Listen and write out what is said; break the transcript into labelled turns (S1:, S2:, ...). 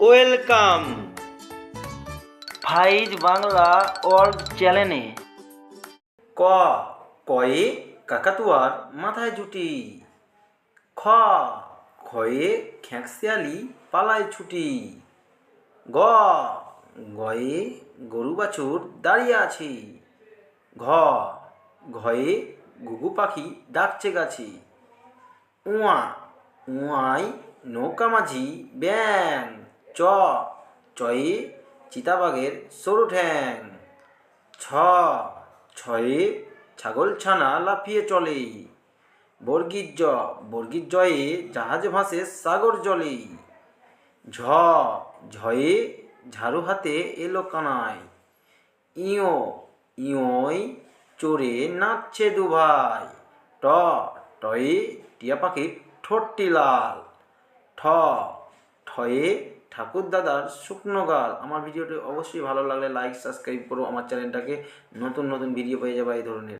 S1: Welcome. ফাইজ Bangla world চ্যানেলে। ক, কয়ে কাকাতুয়ার মাথায় জুটি। খ খয়ে খ্যাঁকশিয়ালি পালায় ছুটি। গ, গয়ে গরু বাছুর দাঁড়িয়ে আছি। ঘ, ঘয়ে ঘুঘু পাখি ডাকছে গাছি। উয়া উয়াই নৌকা মাঝি ব্যাং। চ। চয়ে চিতাবাঘের সরু ঠ্যাং ছ। ছয়ে ছাগল ছানা লাফিয়ে চলে। বর্গির জ বর্গির জয়ে জাহাজ ভাসে সাগর জলে। ঝ। ঝয়ে ঝাড়ু হাতে এলো কানায়। ইয়ো। ইয়োই চোরে নাচছে দুভাই। ট। টয়ে টিয়া পাখির ঠোঁটটি লাল। ঠ। ঠয়ে ঠাকুর দাদার শুকনো গাল আমার ভিডিওটি অবশ্যই ভালো লাগলে লাইক সাবস্ক্রাইব করো। আমার চ্যানেলটাকে নতুন নতুন ভিডিও পেয়ে যাবে এই ধরনের।